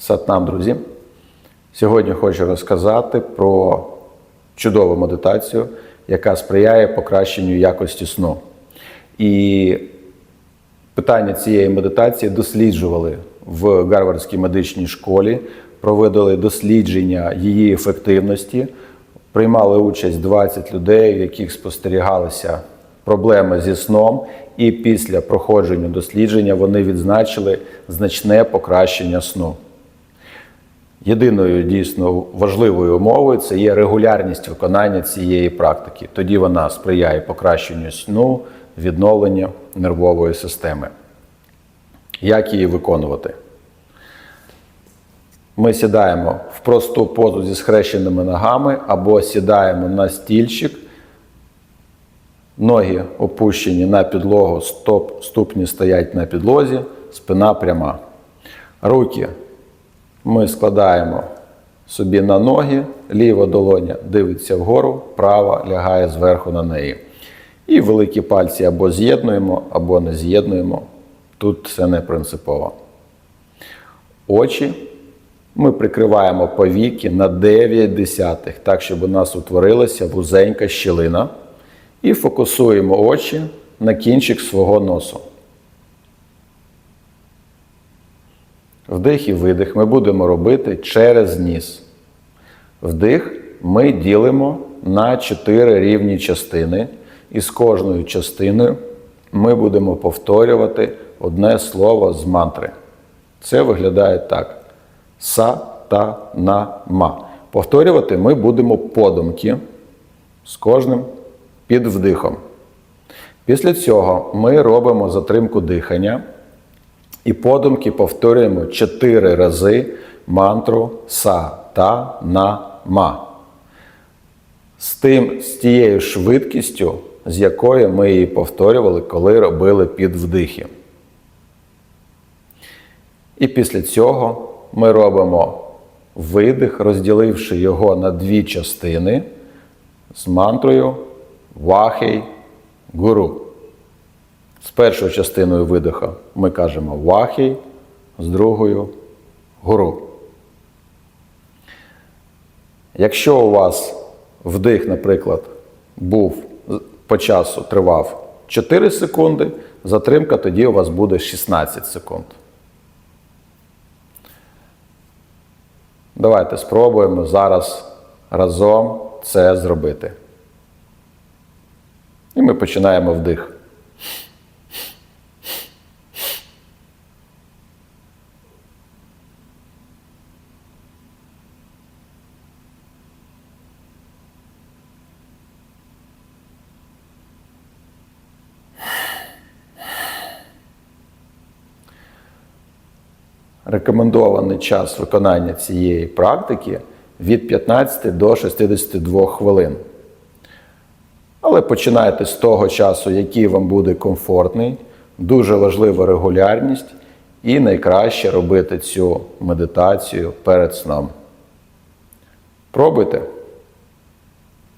Сатнам, друзі. Сьогодні хочу розказати про чудову медитацію, яка сприяє покращенню якості сну. І питання цієї медитації досліджували в Гарвардській медичній школі, проводили дослідження її ефективності, приймали участь 20 людей, в яких спостерігалися проблеми зі сном, і після проходження дослідження вони відзначили значне покращення сну. Єдиною дійсно важливою умовою це є регулярність виконання цієї практики. Тоді вона сприяє покращенню сну, відновленню нервової системи. Як її виконувати? Ми сідаємо в просту позу зі схрещеними ногами або сідаємо на стільчик, ноги опущені на підлогу, стоп, ступні стоять на підлозі, спина пряма. Руки ми складаємо собі на ноги, ліва долоня дивиться вгору, права лягає зверху на неї. І великі пальці або з'єднуємо, або не з'єднуємо. Тут це не принципово. Очі ми прикриваємо повіки на 9 десятих, так, щоб у нас утворилася вузенька щілина. І фокусуємо очі на кінчик свого носу. Вдих і видих ми будемо робити через ніс. Вдих ми ділимо на 4 рівні частини, і з кожною частиною ми будемо повторювати одне слово з мантри. Це виглядає так: са, та, на, ма. Повторювати ми будемо подумки з кожним під вдихом. Після цього ми робимо затримку дихання. І подумки повторюємо чотири рази мантру са та на ма. З тим, з тією швидкістю, з якою ми її повторювали, коли робили підвдихи. І після цього ми робимо видих, розділивши його на дві частини з мантрою Вахей Гуру. З першою частиною видиха ми кажемо вахій, з другою гуру. Якщо у вас вдих, наприклад, був по часу тривав 4 секунди, затримка тоді у вас буде 16 секунд. Давайте спробуємо зараз разом це зробити. І ми починаємо вдих. Рекомендований час виконання цієї практики від 15 до 62 хвилин. Але починайте з того часу, який вам буде комфортний. Дуже важлива регулярність і найкраще робити цю медитацію перед сном. Пробуйте.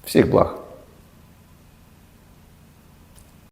Всіх благ!